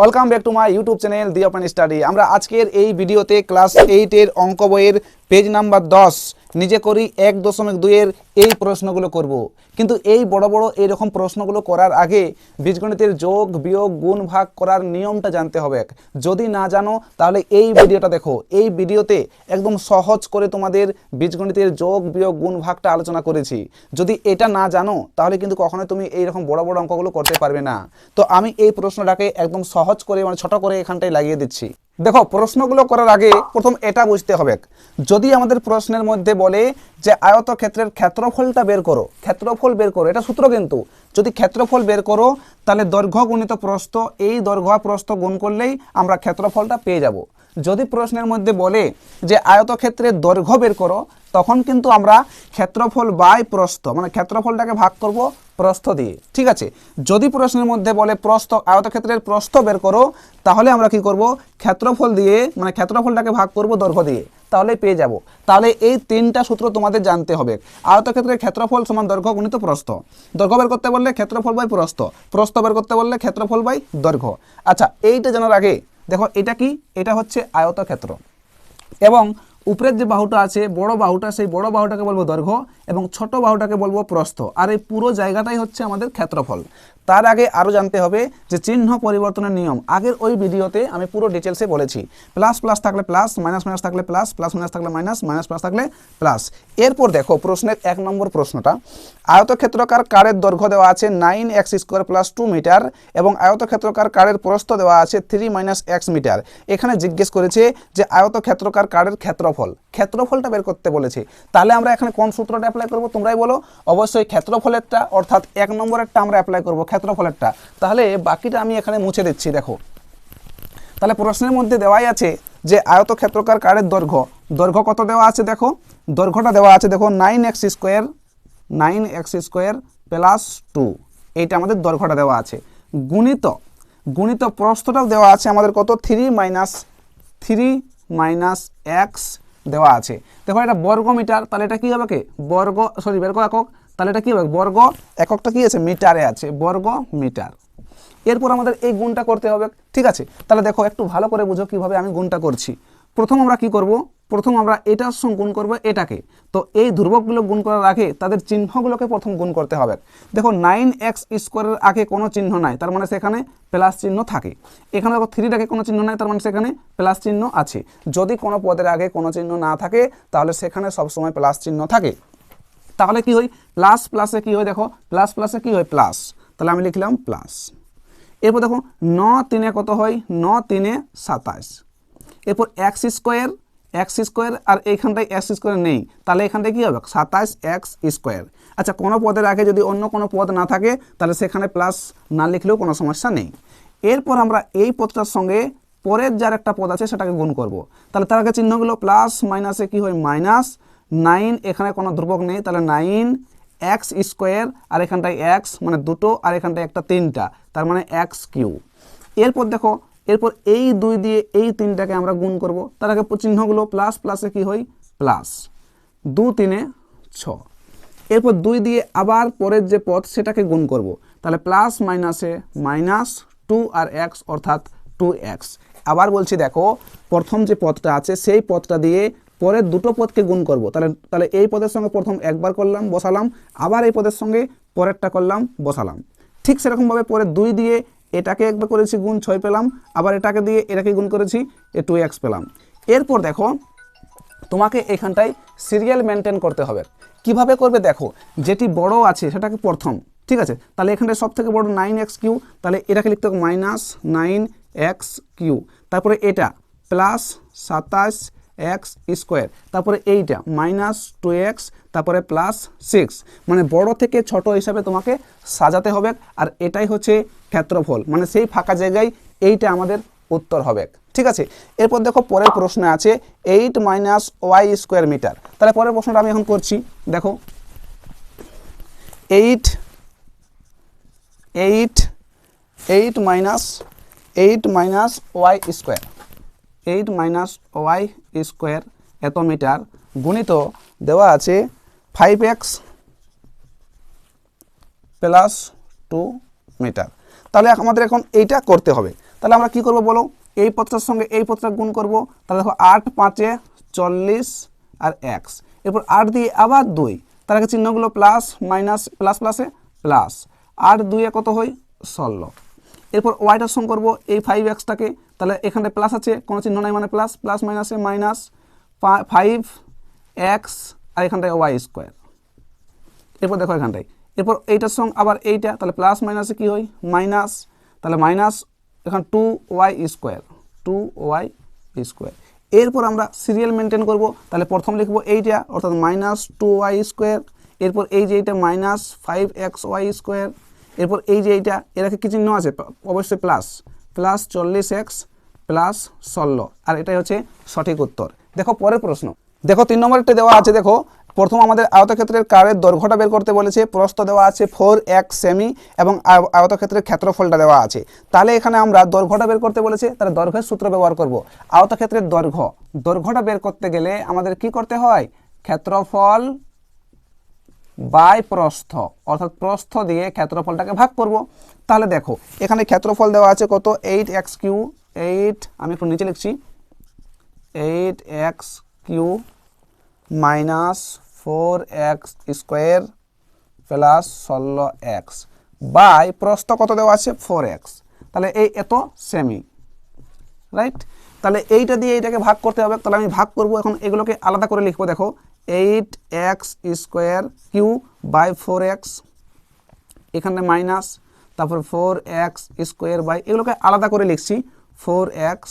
Welcome back to my YouTube channel the open study আমরা আজকের এই ভিডিওতে ক্লাস এইটের অঙ্ক বইয়ের পেজ নাম্বার দশ নিজে করি এক দশমিক দুইয়ের এই প্রশ্নগুলো করব। কিন্তু এই বড় বড় এইরকম প্রশ্নগুলো করার আগে বীজগণিতের যোগ, বিয়োগ, গুণ, ভাগ করার নিয়মটা জানতে হবে যদি না জানো, তাহলে এই ভিডিওটা দেখো। এই ভিডিওতে একদম সহজ করে তোমাদের বীজগণিতের যোগ, বিয়োগ, গুণ, ভাগটা আলোচনা করেছি। যদি এটা না জানো, তাহলে কিন্তু কখনোই তুমি এইরকম বড় বড় অঙ্কগুলো করতে পারবে না। তো আমি এই প্রশ্নটাকে একদম সহজ করে মানে ছোট করে এখানটায় লাগিয়ে দিচ্ছি। দেখো, প্রশ্নগুলো করার আগে প্রথম এটা বুঝতে হবে। যদি আমাদের প্রশ্নের মধ্যে বলে যে আয়তক্ষেত্রের ক্ষেত্রফলটা বের করো, ক্ষেত্রফল বের করো, এটা সূত্র কিন্তু। যদি ক্ষেত্রফল বের করো, তাহলে দৈর্ঘ্য গুণিত প্রস্থ, এই দৈর্ঘ্য প্রস্থ গুণ করলেই আমরা ক্ষেত্রফলটা পেয়ে যাব। যদি প্রশ্নের মধ্যে বলে যে আয়তক্ষেত্রের দৈর্ঘ্য বের করো, তখন কিন্তু আমরা ক্ষেত্রফল বাই প্রস্থ মানে ক্ষেত্রফলটাকে ভাগ করব প্রস্থ দিয়ে, ঠিক আছে? যদি প্রশ্নের মধ্যে বলে প্রস্থ, আয়তক্ষেত্রের প্রস্থ বের করো, তাহলে আমরা কি করব? ক্ষেত্রফল দিয়ে মানে ক্ষেত্রফলটাকে ভাগ করব দৈর্ঘ্য দিয়ে তাহলে পেয়ে যাব। তাহলে এই তিনটা সূত্র তোমাদের জানতে হবে। আয়তক্ষেত্রের ক্ষেত্রফল সমান দৈর্ঘ্য গুণিত প্রস্থ। দৈর্ঘ্য বের করতে বললে ক্ষেত্রফল বাই প্রস্থ প্রস্থ বের করতে বললে ক্ষেত্রফল বাই দৈর্ঘ্য। আচ্ছা এইটা জানার আগে দেখো, এটা কি? এটা হচ্ছে আয়তক্ষেত্র। এবং উপরের যে বাহুটা আছে, বড় বাহুটা, সেই বড় বাহুটাকে বলব দৈর্ঘ্য এবং ছোট বাহুটাকে বলব প্রস্থ। আর এই পুরো জায়গাটাই হচ্ছে আমাদের ক্ষেত্রফল। তার আগে আরও জানতে হবে যে চিহ্ন পরিবর্তনের নিয়ম। আগের ওই ভিডিওতে আমি পুরো ডিটেলসে বলেছি। প্লাস প্লাস থাকলে প্লাস মাইনাস মাইনাস থাকলে প্লাস প্লাস মাইনাস থাকলে মাইনাস মাইনাস প্লাস থাকলে প্লাস এরপর দেখো প্রশ্নের এক নম্বর প্রশ্নটা। আয়তক্ষেত্রকার কারের দৈর্ঘ্য দেওয়া আছে nine x square plus two metre এবং আয়তক্ষেত্রকার কারের প্রস্থ দেওয়া আছে থ্রি মাইনাস এক্স মিটার এখানে জিজ্ঞেস করেছে যে আয়তক্ষেত্রকার কারের ক্ষেত্রফল। ক্ষেত্রফলটা বের করতে বলেছে। তাহলে আমরা এখানে কোন সূত্রটা অ্যাপ্লাই করব তোমরাই বলো। অবশ্যই ক্ষেত্রফলেরটা, অর্থাৎ এক নম্বরেরটা আমরা অ্যাপ্লাই করব। ক্ষেত্রফলেরটা তাহলে বাকিটা আমি এখানে মুছে দিচ্ছি, দেখো। তাহলে প্রশ্নের মধ্যে দেওয়াই আছে যে আয়তক্ষেত্রকার কারের দৈর্ঘ্য। দৈর্ঘ্য কত দেওয়া আছে দেখো? দৈর্ঘ্যটা দেওয়া আছে দেখো nine x square nine x square plus two এইটা আমাদের দৈর্ঘ্যটা দেওয়া আছে। গুণিত গুণিত প্রস্থটাও দেওয়া আছে আমাদের কত? Three minus three minus x দেওয়া আছে। দেখো এটা বর্গ মিটার তাহলে এটা কী হবে কে? বর্গ সরি বর্গ একক। তাহলে এটা কী হবে? বর্গ এককটা কী আছে? মিটারে আছে। বর্গ মিটার। এরপর আমাদের এই গুণটা করতে হবে। ঠিক আছে? তাহলে দেখো, একটু ভালো করে বুঝো কীভাবে আমি গুণটা করছি। প্রথম আমরা কি করব? প্রথম আমরা এটার সঙ্গে গুণ করব এটাকে। তো এই ধ্রুবকগুলো গুণ করার আগে তাদের চিহ্নগুলোকে প্রথম গুণ করতে হবে। দেখো নাইন এক্স স্কোয়ারের আগে কোনো চিহ্ন নাই। তার মানে সেখানে প্লাস চিহ্ন থাকে। এখানে দেখো আগে কোনো চিহ্ন নাই। তার মানে সেখানে প্লাস চিহ্ন আছে। যদি কোনো পদের আগে কোনো চিহ্ন না থাকে, তাহলে সেখানে সবসময় প্লাস চিহ্ন থাকে। তাহলে কি হয়? প্লাস প্লাসে কি হয় দেখো? প্লাস প্লাসে কি হয়? প্লাস তাহলে আমি লিখলাম প্লাস এরপর দেখো, ন তিনে কত হয়? ন তিনে সাতাশ। এরপর এক্স স্কোয়ার এক্স স্কোয়ার আর এইখানটায় এক্স স্কোয়ার নেই। তাহলে এখানটায় কী হবে? সাতাশ এক্স স্কোয়ার আচ্ছা কোনো পদের আগে যদি অন্য কোনো পদ না থাকে, তাহলে সেখানে প্লাস না লিখলেও কোনো সমস্যা নেই। এরপর আমরা এই পদটার সঙ্গে পরের যার একটা পদ আছে, সেটাকে গুণ করব। তাহলে তার আগে চিহ্নগুলো প্লাস মাইনাসে কি হয়? মাইনাস নাইন এখানে কোনো ধ্রুবক নেই, তাহলে নাইন এক্স স্কোয়ার আর এখানটায় এক্স মানে দুটো আর এখানটায় একটা তিনটা, তার মানে এক্স কিউ এরপর দেখো, এরপর এই দুই দিয়ে এই তিনটাকে আমরা গুণ করব, তার আগে চিহ্নগুলো প্লাস প্লাসে কি হয়? প্লাস। দু তিনে ছ। এরপর দুই দিয়ে আবার পরের যে পথ, সেটাকে গুণ করব, তাহলে প্লাস মাইনাসে মাইনাস টু আর এক্স, অর্থাৎ টু এক্স। আবার বলছি দেখো, প্রথম যে পথটা আছে, সেই পথটা দিয়ে পরের দুটো পদকে গুণ করব। তাহলে তাহলে এই পদের সঙ্গে প্রথম একবার করলাম, বসালাম, আবার এই পদের সঙ্গে পরেরটা করলাম, বসালাম। ঠিক সেরকমভাবে পরে দুই দিয়ে এটাকে একবার করেছি, গুণ ছয় পেলাম, আবার এটাকে দিয়ে এটাকে গুণ করেছি, এ টু এক্স পেলাম। এরপর দেখো, তোমাকে এখানটায় সিরিয়াল মেনটেন করতে হবে। কীভাবে করবে দেখো, যেটি বড় আছে সেটাকে প্রথম, ঠিক আছে? তাহলে এখানটায় সব থেকে বড় নাইন এক্স কিউ তাহলে এটাকে লিখতে হবে মাইনাস নাইন এক্স কিউ তারপরে এটা প্লাস সাতাশ এক্স স্কোয়ার তারপরে এইটা মাইনাস টু এক্স তারপরে প্লাস সিক্স মানে বড় থেকে ছোট হিসাবে তোমাকে সাজাতে হবে, আর এটাই হচ্ছে ক্ষেত্রফল মানে সেই ফাঁকা জায়গায় এইটা আমাদের উত্তর হবে, ঠিক আছে? এরপর দেখো পরের প্রশ্নে আছে eight minus y square metre তাহলে পরের প্রশ্নটা আমি এখন করছি, দেখো eight eight eight minus eight minus y square eight minus y square এত মিটার গুণিত দেওয়া আছে five x plus two metre তাহলে আমাদের এখন এইটা করতে হবে। তাহলে আমরা কি করব বলো? এই পথটার সঙ্গে এই পথটা গুণ করব। তাহলে দেখো আট পাঁচে চল্লিশ আর এক্স এরপর আট দিয়ে আবার দুই। তার আগে চিহ্নগুলো প্লাস মাইনাস প্লাস প্লাসে প্লাস আট দুইয়ে কত হয়? ষোলো। এরপর ওয়াইটার সঙ্গে করব। এই ফাইভ এক্সটাকে তাহলে এখানে প্লাস আছে, কোনো চিহ্ন নাই মানে প্লাস প্লাস মাইনাসে মাইনাস ফাইভ এক্স আর এখানটায় ওয়াই স্কোয়ার এরপর দেখো এখানটায়। এরপর এইটার সঙ্গে আবার এইটা, তাহলে প্লাস মাইনাসে কী হয়? মাইনাস তাহলে মাইনাস এখানে two y square two y square এরপর আমরা সিরিয়াল মেনটেন করব, তাহলে প্রথম লিখব এইটা, অর্থাৎ মাইনাস টু ওয়াই স্কোয়ার এরপর এই যে এইটা minus five x y square এরপর এই যে এইটা এরাকে কি চিহ্ন আছে? অবশ্যই প্লাস প্লাস চল্লিশ এক্স প্লাস ষোলো। আর এটাই হচ্ছে সঠিক উত্তর। দেখো, পরের প্রশ্ন। দেখো, তিন নম্বরটা দেওয়া আছে, দেখো। প্রথম আমাদের আয়তক্ষেত্রের কারের দৈর্ঘ্যটা বের করতে বলেছে। প্রস্থ দেওয়া আছে ফোর এক সেমি এবং আয়- আয়তক্ষেত্রের ক্ষেত্রফলটা দেওয়া আছে। তাহলে এখানে আমরা দৈর্ঘ্যটা বের করতে বলেছে, তাহলে দৈর্ঘ্যের সূত্র ব্যবহার করব। আয়তক্ষেত্রের দৈর্ঘ্য। দৈর্ঘ্যটা বের করতে গেলে আমাদের কি করতে হয়? ক্ষেত্রফল বাই প্রস্থ, অর্থাৎ প্রস্থ দিয়ে ক্ষেত্রফলটাকে ভাগ করব। তাহলে দেখো, এখানে ক্ষেত্রফল দেওয়া আছে কত? এইট এক্স কিউ এইট আমি একটু নিচে লিখছি। Eight x cube minus four x square plus ষোলো এক্স বাই প্রস্থ কত দেওয়া আছে? ফোর এক্স তাহলে এই এত সেমি রাইট তাহলে এইটা দিয়ে এইটাকে ভাগ করতে হবে। তাহলে আমি ভাগ করব, এখন এগুলোকে আলাদা করে লিখব, দেখো। Eight x square cube by four x, এখানে মাইনাস, তারপর ফোর এক্স স্কোয়ার বাই, এগুলোকে আলাদা করে লিখছি, ফোর এক্স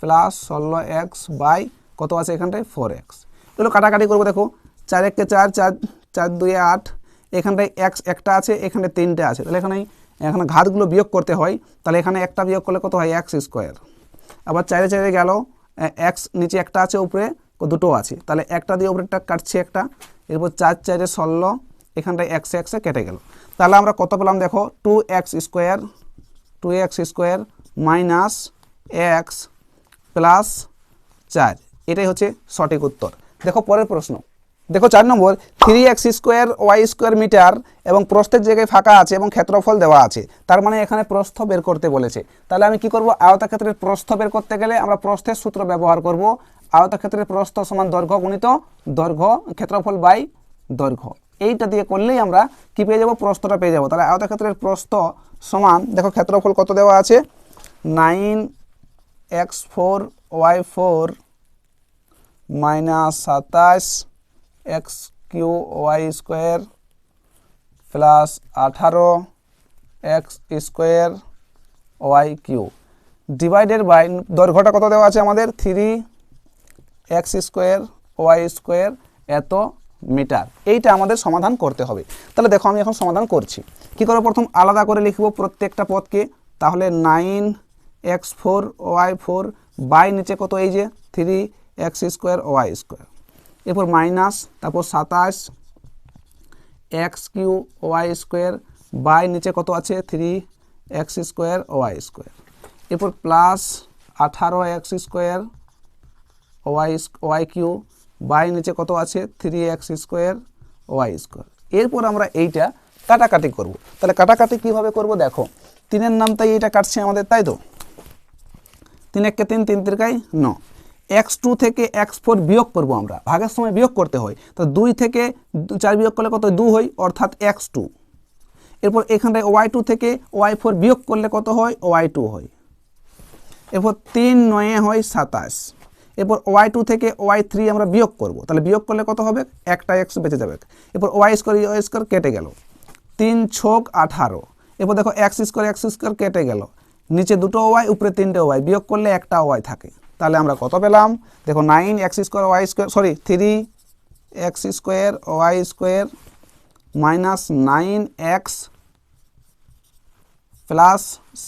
প্লাস ষোলো এক্স বাই, কত আছে এখানটায়? Four x. এগুলো কাটাকাটি করব, দেখো, চার এককে চার চার চার দুই আট, এখানটায় এক্স একটা আছে এখানে তিনটে আছে। তাহলে এখানে এখানে ঘাতগুলো বিয়োগ করতে হয়, তাহলে এখানে একটা বিয়োগ করলে কত হয়? X square. আবার চারে চারে গেল এক্স নিচে একটা আছে উপরে দুটো আছে। তাহলে একটা দিয়ে উপরেরটা কাটছি একটা, এরপর চার, চারে ষোলো, এখানটায় এক্স এক্সে কেটে গেল। তাহলে আমরা কত পেলাম দেখো? Two x square two x square minus x plus চার। এটাই হচ্ছে সঠিক উত্তর। দেখো পরের প্রশ্ন। দেখো চার number three x square y square metre এবং প্রস্থের জায়গায় ফাঁকা আছে এবং ক্ষেত্রফল দেওয়া আছে। তার মানে এখানে প্রস্থ বের করতে বলেছে। তাহলে আমি কি করব? আয়তক্ষেত্রের প্রস্থ বের করতে গেলে আমরা প্রস্থের সূত্র ব্যবহার করব। আয়তক্ষেত্রের প্রস্থ সমান দৈর্ঘ্য গুণিত দৈর্ঘ্য ক্ষেত্রফল বাই দৈর্ঘ্য। এইটা দিয়ে করলেই আমরা কি পেয়ে যাব? প্রস্থটা পেয়ে যাব। তাহলে আয়তক্ষেত্রের প্রস্থ সমান, দেখো ক্ষেত্রফল কত দেওয়া আছে? Nine x four y four minus সাতাশ x cube y square plus আঠারো x square y cube. Divided by দৈর্ঘ্যটা কত দেওয়া আছে আমাদের? Three x square y square এত মিটার এইটা আমাদের সমাধান করতে হবে। তাহলে দেখো আমি এখন সমাধান করছি। কি করে প্রথম? আলাদা করে লিখব প্রত্যেকটা পদকে। তাহলে nine x four y four by নিচে কত এই যে? Three x square y square এরপর মাইনাস তারপর সাতাশ x cube y square by নিচে কত আছে? Three x square y square এরপর প্লাস আঠারো x square y y cube by নিচে কত আছে? Three x square, y square. এরপর আমরা এইটা কাটাকাটি করব। তাহলে কাটাকাটি কীভাবে করব? দেখো, তিনের নাম তাই এইটা কাটছে আমাদের, তাই তো? তিন এককে তিন তিন তিরকাই ন। এক্স টু থেকে এক্স ফোর বিয়োগ করব আমরা। ভাগের সময় বিয়োগ করতে হয়। তো দুই থেকে চার বিয়োগ করলে কত? দু হয়, অর্থাৎ এক্স টু। এরপর এখানটায় ওয়াই টু থেকে ওয়াই ফোর বিয়োগ করলে কত হয়? ওয়াই টু হয়। এরপর তিন নয়ে হয় সাতাশ। এরপর ওয়াই টু থেকে ওয়াই থ্রি আমরা বিয়োগ করব। তাহলে বিয়োগ করলে কত হবে? একটা এক্স বেঁচে যাবে। এরপর ওয়াই স্কোয়ার ওয়াই স্কোয়ার কেটে গেল। তিন ছোক আঠারো। এরপর দেখো এক্স স্কোয়ার এক্স স্কোয়ার কেটে গেল। নিচে দুটো ওয়াই উপরে তিনটে ওয়াই বিয়োগ করলে একটা ওয়াই থাকে। তাহলে আমরা কত পেলাম? দেখো nine x square y square sorry three x square y square minus nine x plus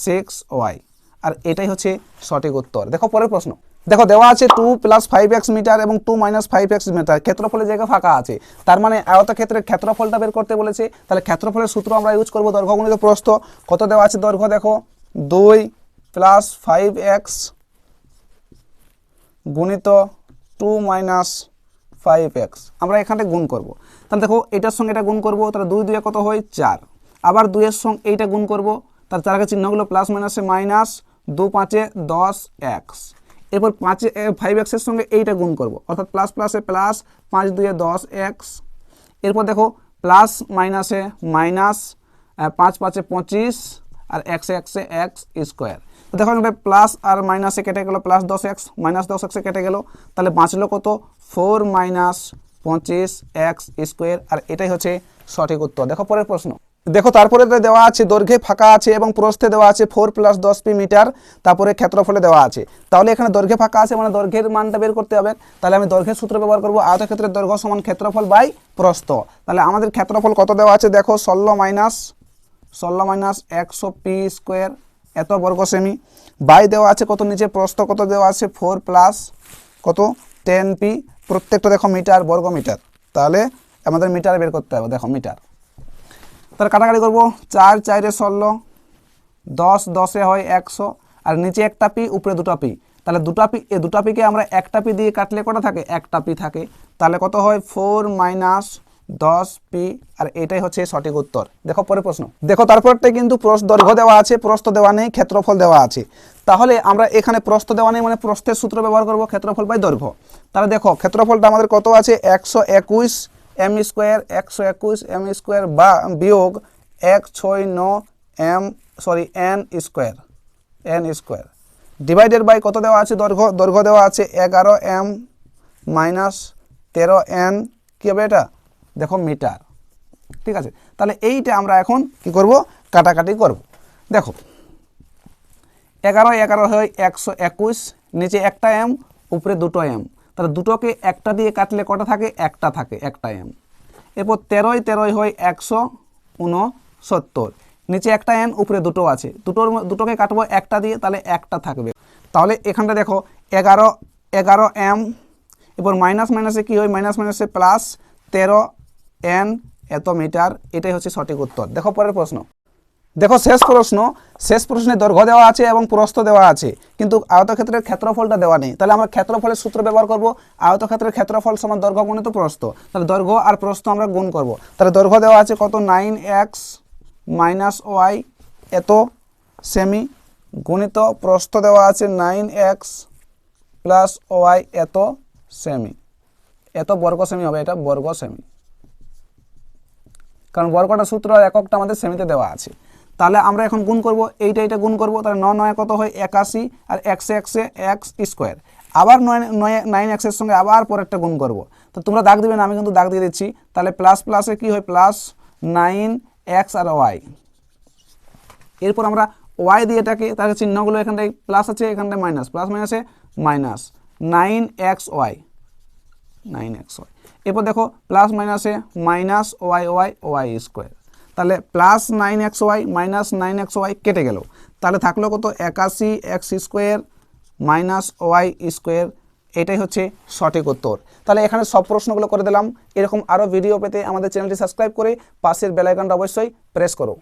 six y আর এটাই হচ্ছে সঠিক উত্তর। দেখো পরের প্রশ্ন। দেখো, দেওয়া আছে two plus five x metre এবং two minus five x metre ক্ষেত্রফলের জায়গা ফাঁকা আছে। তার মানে আয়তক্ষেত্রের ক্ষেত্রফলটা বের করতে বলেছে। তাহলে ক্ষেত্রফলের সূত্র আমরা ইউজ করব দৈর্ঘ্য গুণিত প্রস্থ। কত দেওয়া আছে দৈর্ঘ্য দেখো? দুই প্লাস ফাইভ এক্স গুণিত টু মাইনাস ফাইভ এক্স আমরা এখানে গুণ করব। তাহলে দেখো, এটার সঙ্গে এটা গুণ করব, তাহলে দুই দুয়ে কত হয়? চার। আবার দুইয়ের সঙ্গে এইটা গুণ করব তার চার আগে চিহ্নগুলো প্লাস মাইনাসে মাইনাস দু পাঁচে দশ এক্স এরপর পাঁচে ফাইভ এক্সের সঙ্গে এইটা গুণ করব। অর্থাৎ প্লাস প্লাসে প্লাস পাঁচ দুয়ে দশ এক্স এরপর দেখো প্লাস মাইনাসে মাইনাস পাঁচ পাঁচে পঁচিশ, আর এক্সে এক্সে এক্স স্কোয়ার তো দেখো এখানে প্লাস আর মাইনাসে কেটে গেল প্লাস দশ এক্স মাইনাস দশ এক্সে কেটে গেল। তাহলে বাঁচলো কত? ফোর মাইনাস পঁচিশ এক্স স্কোয়ার আর এটাই হচ্ছে সঠিক উত্তর। দেখো পরের প্রশ্ন। দেখো, তারপরে দেওয়া আছে, দৈর্ঘ্যে ফাঁকা আছে এবং প্রস্থে দেওয়া আছে ফোর প্লাস দশ পি মিটার, তারপরে ক্ষেত্রফলে দেওয়া আছে। তাহলে এখানে দৈর্ঘ্যে ফাঁকা আছে মানে দৈর্ঘ্যের মানটা বের করতে হবে। তাহলে আমি দৈর্ঘ্যের সূত্র ব্যবহার করব, আয়তক্ষেত্রের দৈর্ঘ্য সমান ক্ষেত্রফল বাই প্রস্থ। তাহলে আমাদের ক্ষেত্রফল কত দেওয়া আছে দেখো, ষোলো মাইনাস ষোলো মাইনাস একশো পি স্কোয়ার এত বর্গ সেমি বাই দেওয়া আছে কত নিচে, প্রস্থ কত দেওয়া আছে ফোর প্লাস কত? Ten p. প্রত্যেকটা দেখো মিটার, বর্গ মিটার। তাহলে আমাদের মিটার বের করতে হবে, দেখো মিটার। তাহলে কাটাকাটি করব। চার, চারে ষোলো, দশ, দশে হয় একশো, আর নিচে একটা পি, উপরে দুটো পি। তাহলে দুটা পি, এ দুটা পিকে আমরা একটা পি দিয়ে কাটলে কটা থাকে? একটা পি থাকে। তাহলে কত হয়? ফোর মাইনাস দশ পি, আর এটাই হচ্ছে সঠিক উত্তর। দেখো পরে প্রশ্ন। দেখো তারপরটা কিন্তু প্রস্থ দৈর্ঘ্য দেওয়া আছে, প্রস্থ দেওয়া নেই, ক্ষেত্রফল দেওয়া আছে। তাহলে আমরা এখানে প্রস্থ দেওয়া নেই মানে প্রস্থের সূত্র ব্যবহার করব, ক্ষেত্রফল বাই দৈর্ঘ্য। তাহলে দেখো, ক্ষেত্রফলটা আমাদের কত আছে? একশো একুশ এম স্কোয়ার একশো একুশ এম স্কোয়ার বা বিয়োগ এক ছয় ন m sorry n square n square divided by কত দেওয়া আছে? দৈর্ঘ্য দৈর্ঘ্য দেওয়া আছে এগারো এম মাইনাস তেরো এন কী হবে এটা? দেখো মিটার ঠিক আছে? তাহলে এইটা আমরা এখন কি করব? কাটাকাটি করব। দেখো, এগারো এগারো হয় একশো একুশ, নিচে একটা এম উপরে দুটো এম তাহলে দুটোকে একটা দিয়ে কাটলে কটা থাকে? একটা থাকে একটা এম এরপর তেরোই তেরোই হয় একশো উনসত্তর নিচে একটা এন, উপরে দুটো আছে। দুটোর দুটোকে কাটবো একটা দিয়ে, তাহলে একটা থাকবে। তাহলে এখানটা দেখো, এগারো এগারো এম। এরপর মাইনাস মাইনাসে কী হয়? মাইনাস মাইনাসে প্লাস তেরো এন এত মিটার। এটাই হচ্ছে সঠিক উত্তর। দেখো পরের প্রশ্ন। দেখো, শেষ প্রশ্ন, শেষ প্রশ্নে দৈর্ঘ্য দেওয়া আছে এবং প্রস্থ দেওয়া আছে, কিন্তু আয়তক্ষেত্রের ক্ষেত্রফলটা দেওয়া নেই। তাহলে আমরা ক্ষেত্রফলের সূত্র ব্যবহার করব, আয়তক্ষেত্রের ক্ষেত্রফল সমান দৈর্ঘ্য গুণিত প্রস্থ। তাহলে দৈর্ঘ্য আর প্রস্থ আমরা গুণ করব। তাহলে দৈর্ঘ্য দেওয়া আছে কত? নাইন এক্স মাইনাস ওয়াই এত সেমি গুণিত প্রস্থ দেওয়া আছে নাইন এক্স প্লাস ওয়াই এত সেমি। এত বর্গ সেমি হবে, এটা বর্গ সেমি। কারণ বর্গটা সূত্র আর এককটা আমাদের সেমিতে দেওয়া আছে। তাহলে আমরা এখন গুণ করব, এইটা এইটা গুণ করব, তাহলে ন নয় কত হয়? একাশি, আর একশে একশে এক্স স্কোয়ার আবার নয় নয় নাইন এক্সের সঙ্গে আবার পর একটা গুণ করব। তো তোমরা দাগ দিবে না, আমি কিন্তু দাগ দিয়ে দিচ্ছি। তাহলে প্লাস প্লাসে কি হয়? প্লাস নাইন এক্স আর ওয়াই এরপর আমরা ওয়াই দিয়ে এটাকে, তাহলে চিহ্নগুলো এখানটায় প্লাস আছে, এখানটায় মাইনাস প্লাস মাইনাসে minus nine x y nine x y এরপর দেখো প্লাস মাইনাসে minus y y y square তাহলে plus nine x y minus nine x y কেটে গেল। তাহলে থাকল কত? একাশি x square minus y square এটাই হচ্ছে সঠিক উত্তর। তাহলে এখানে সব প্রশ্নগুলো করে দিলাম। এরকম আরও ভিডিও পেতে আমাদের চ্যানেলটি সাবস্ক্রাইব করে পাশের বেলাইকনটা অবশ্যই প্রেস করো।